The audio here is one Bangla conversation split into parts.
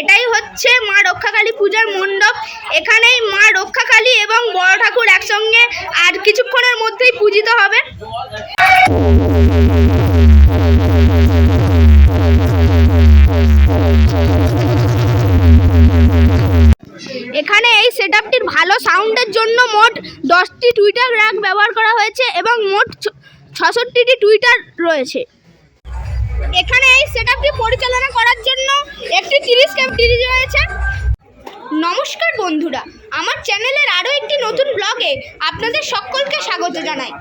এটাই হচ্ছে মা রক্ষাকালী পূজার মণ্ডপ। এখানেই মা রক্ষাকালী এবং বড় ঠাকুর একসঙ্গে আর কিছুক্ষণের মধ্যেই পূজিত হবে। এখানে এই সেটআপটির ভালো সাউন্ডের জন্য মোট দশটি টুইটার র্যাক ব্যবহার করা হয়েছে এবং মোট ছষট্টিটি টুইটার রয়েছে। এখানে এই সেটআপটি পরিচালনা করার জন্য একটি তিরিশ ডিজি রয়েছে। নমস্কার বন্ধুরা, আমার চ্যানেলের আরও একটি নতুন ব্লগে আপনাদের সকলকে স্বাগত জানাই।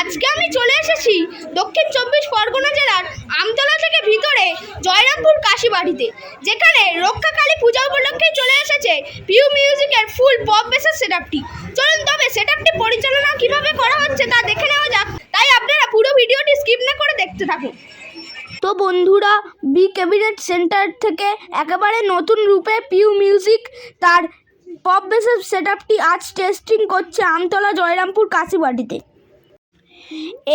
আজকে আমি চলে এসেছি দক্ষিণ চব্বিশ পরগনা জেলার আমতলা থেকে ভিতরে জয়রামপুর কাশিবাড়িতে, যেখানে রক্ষাকালী পূজা উপলক্ষে চলে এসেছে পিউ মিউজিকের ফুল পপ বেসের সেটআপটি। চলুন তবে সেটআপটি পরিচালনা কীভাবে করা হচ্ছে তা দেখে নেওয়া যাক তাই আপনারা পুরো ভিডিওটি স্কিপ না করে দেখতে থাকুন তো বন্ধুরা বি ক্যাবিনেট সেন্টার থেকে একেবারে নতুন রূপে পিউ মিউজিক তার পপ বেসের সেটআপটি আজ টেস্টিং করছে Amtala Jayrampur কাশিবাটিতে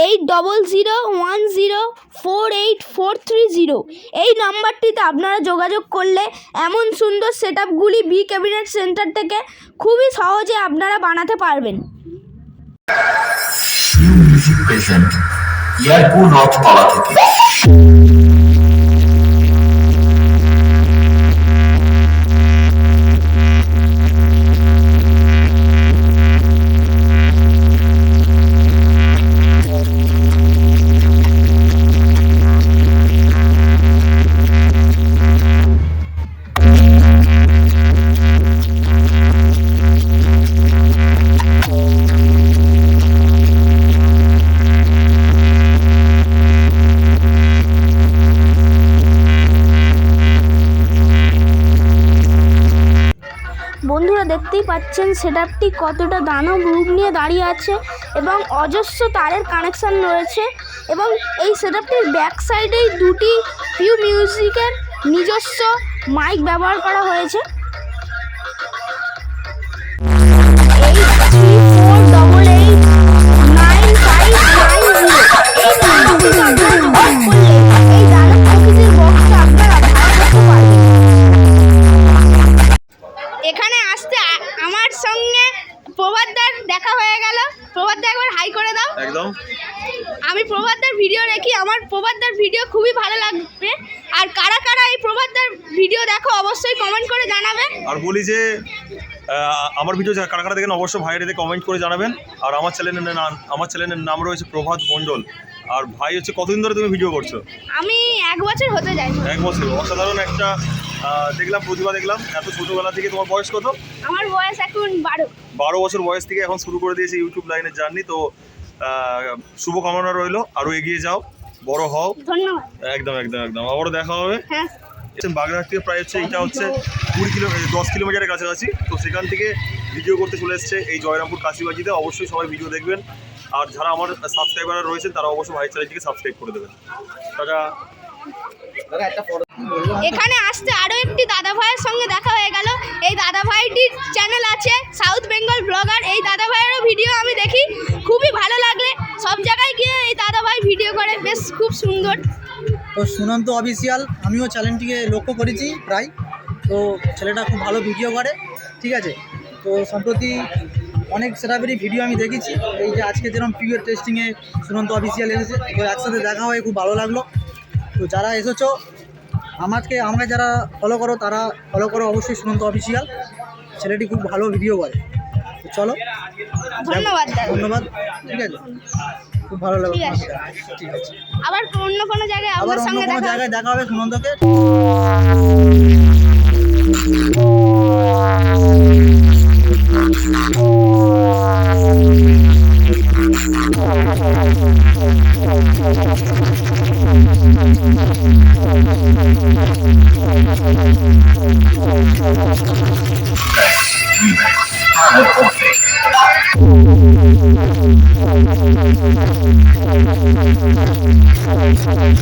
eight double zero one zero four eight four three zero এই নাম্বারটিতে আপনারা যোগাযোগ করলে এমন সুন্দর সেটআপগুলি বি ক্যাবিনেট সেন্টার থেকে খুবই সহজে আপনারা বানাতে পারবেন। ইয়ারপুর রথতলা থেকে। দেখতেই পাচ্ছেন সেটআপটি কতটা দানব রূপ নিয়ে দাঁড়িয়ে আছে এবং অজস্র তারের কানেকশান রয়েছে এবং এই সেটআপটির ব্যাক সাইডেই দুটি পিউ মিউজিকের নিজস্ব মাইক ব্যবহার করা হয়েছে। এইট সঙ্গে প্রভাতদার দেখা হয়ে গেল। প্রভাতদা একবার হাই করে দাও। একদম। আমি প্রভাতদার ভিডিও দেখি আমার প্রভাতদার ভিডিও খুবই ভালো লাগবে। আর কারা কারা এই প্রভাতদার ভিডিও দেখো অবশ্যই কমেন্ট করে জানাবেন আর বলি যে আমার ভিডিও কারা কারা দেখেন অবশ্যই ভাইয়ের কমেন্ট করে জানাবেন। আর আমার চ্যানেলের নাম আমার চ্যানেলের নাম রয়েছে প্রভাত মণ্ডল। আর ভাই হচ্ছে কতদিন ধরে তুমি ভিডিও করছ? আমি এক বছর হতে যাই এক বছর। অসাধারণ একটা দেখলাম প্রতিভা দেখলাম। এত ছোটোবেলা থেকে তোমার বয়স কত? আমার বয়স এখন বারো। বারো বছর বয়স থেকে এখন শুরু করে দিয়েছে ইউটিউব লাইনের জার্নি তো শুভকামনা রইল। আরও এগিয়ে যাও বড় হও। ধন্যবাদ। একদম একদম একদম। আবারও দেখা হবে। হ্যাঁ। বাগেরহাট থেকে প্রায় হচ্ছে এটা হচ্ছে কুড়ি কিলো দশ কিলোমিটারের কাছাকাছি। তো সেখান থেকে ভিডিও করতে চলে এসছে এই জয়রামপুর কাশিবাজিতে। অবশ্যই সবাই ভিডিও দেখবেন। আর যারা আমার সাবস্ক্রাইবার রয়েছেন তারা অবশ্যই ভাই চ্যানেলটিকে সাবস্ক্রাইব করে দেবেন। তারা এখানে আসতে আরও একটি দাদা ভাইয়ের সঙ্গে দেখা হয়ে গেল। এই দাদা ভাইটির চ্যানেল আছে সাউথ বেঙ্গল ব্লগার এই দাদা ভাইয়েরও ভিডিও আমি দেখি। খুবই ভালো লাগলে সব জায়গায় গিয়ে এই দাদা ভাই ভিডিও করে। বেশ, খুব সুন্দর। তো সুনন্ত অফিসিয়াল আমিও চ্যানেলটিকে লক্ষ্য করেছি প্রায়। তো ছেলেটা খুব ভালো ভিডিও করে, ঠিক আছে? তো সম্প্রতি অনেক সেটাপেরই ভিডিও আমি দেখেছি। এই যে আজকে যেরকম পিওর টেস্টিংয়ে সুনন্ত অফিসিয়াল এসেছে, তো একসাথে দেখা হয়ে খুব ভালো লাগল। তো যারা এসেছ আমাকে আমাকে যারা ফলো করো তারা ফলো করো অবশ্যই সুমন্ত অফিসিয়াল ছেলেটি খুব ভালো ভিডিও করে। তো চলো। ধন্যবাদ ধন্যবাদ। ঠিক আছে। খুব ভালো লাগল। ঠিক আছে। আবার অন্য কোনো জায়গায় আবার অন্য কোনো। জায়গায় দেখা হবে সুনন্দকে। Oh, my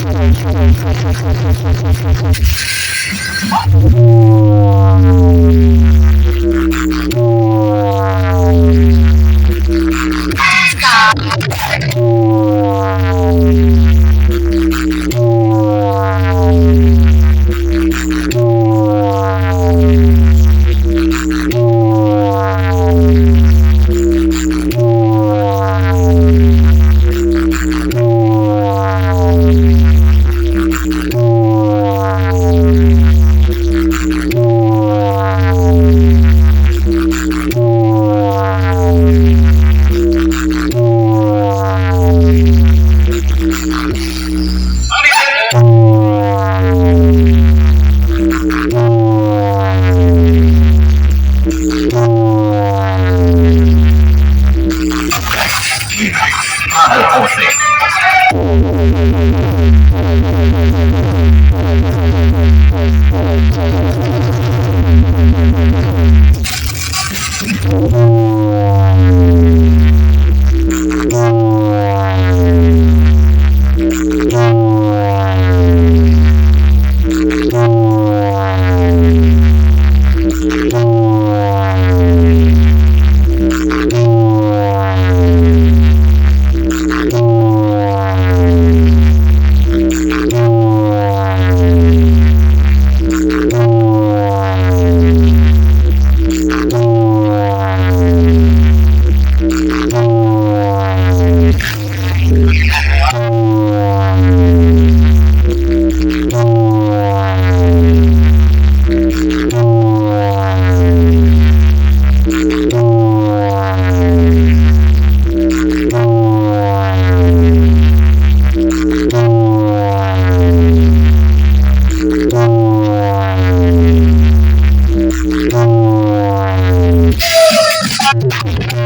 God.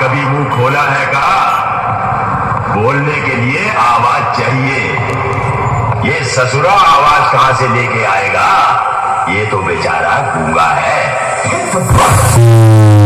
कभी मुँह खोला है का? बोलने के लिए आवाज़ चाहिए। ये ससुरा आवाज़ कहाँ से लेके आएगा? ये तो बेचारा गूँगा है।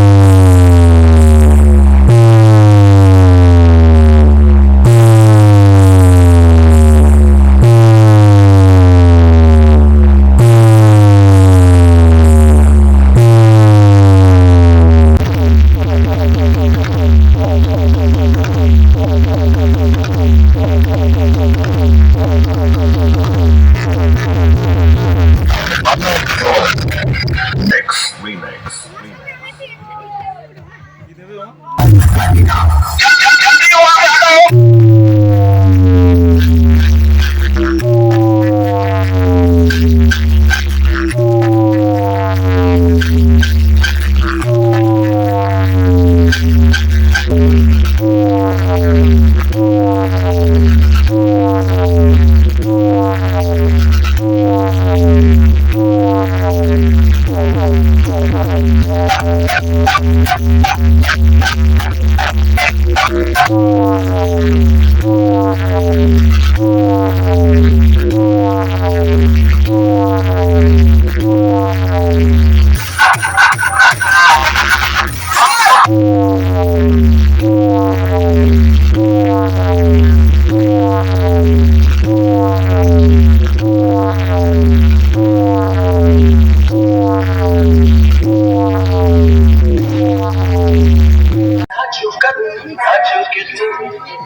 kaçıp gitti,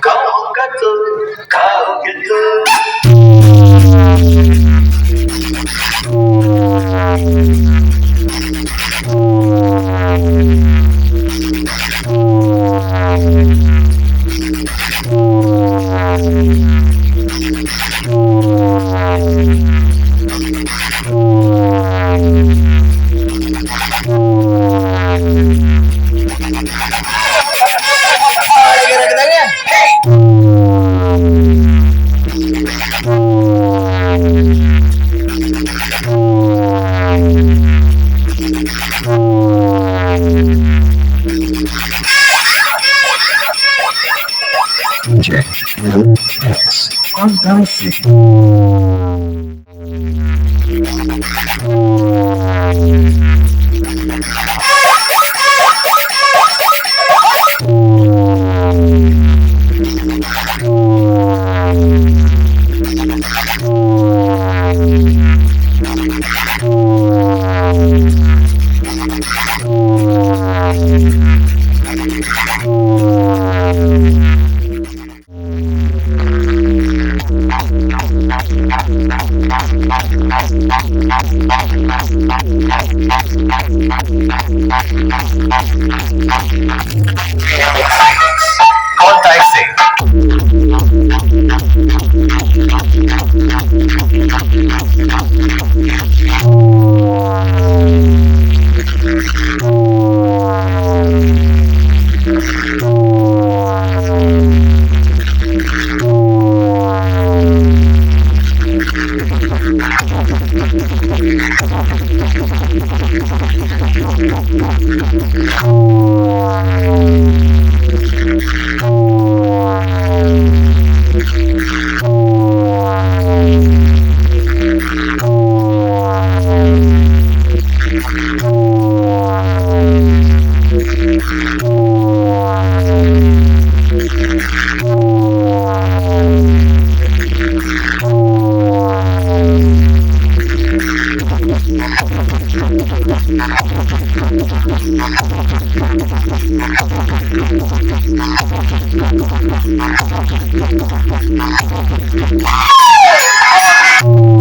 kavup got kavup gitti. Thank you.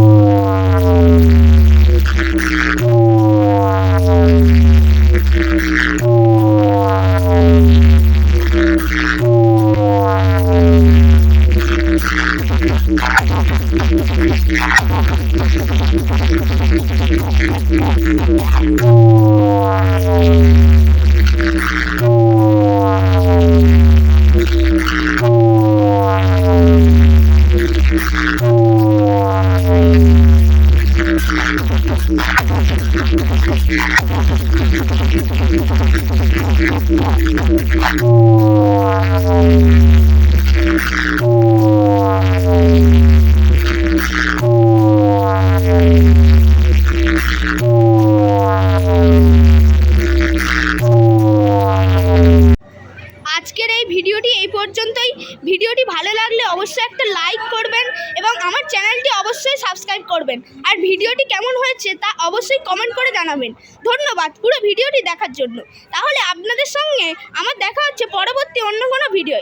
অবশ্যই একটা লাইক করবেন এবং আমার চ্যানেলটি অবশ্যই সাবস্ক্রাইব করবেন। আর ভিডিওটি কেমন হয়েছে তা অবশ্যই কমেন্ট করে জানাবেন। ধন্যবাদ পুরো ভিডিওটি দেখার জন্য। তাহলে আপনাদের সঙ্গে আমার দেখা হচ্ছে পরবর্তী অন্য কোনো ভিডিও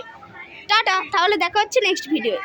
টাটা, তাহলে দেখা হচ্ছে নেক্সট ভিডিও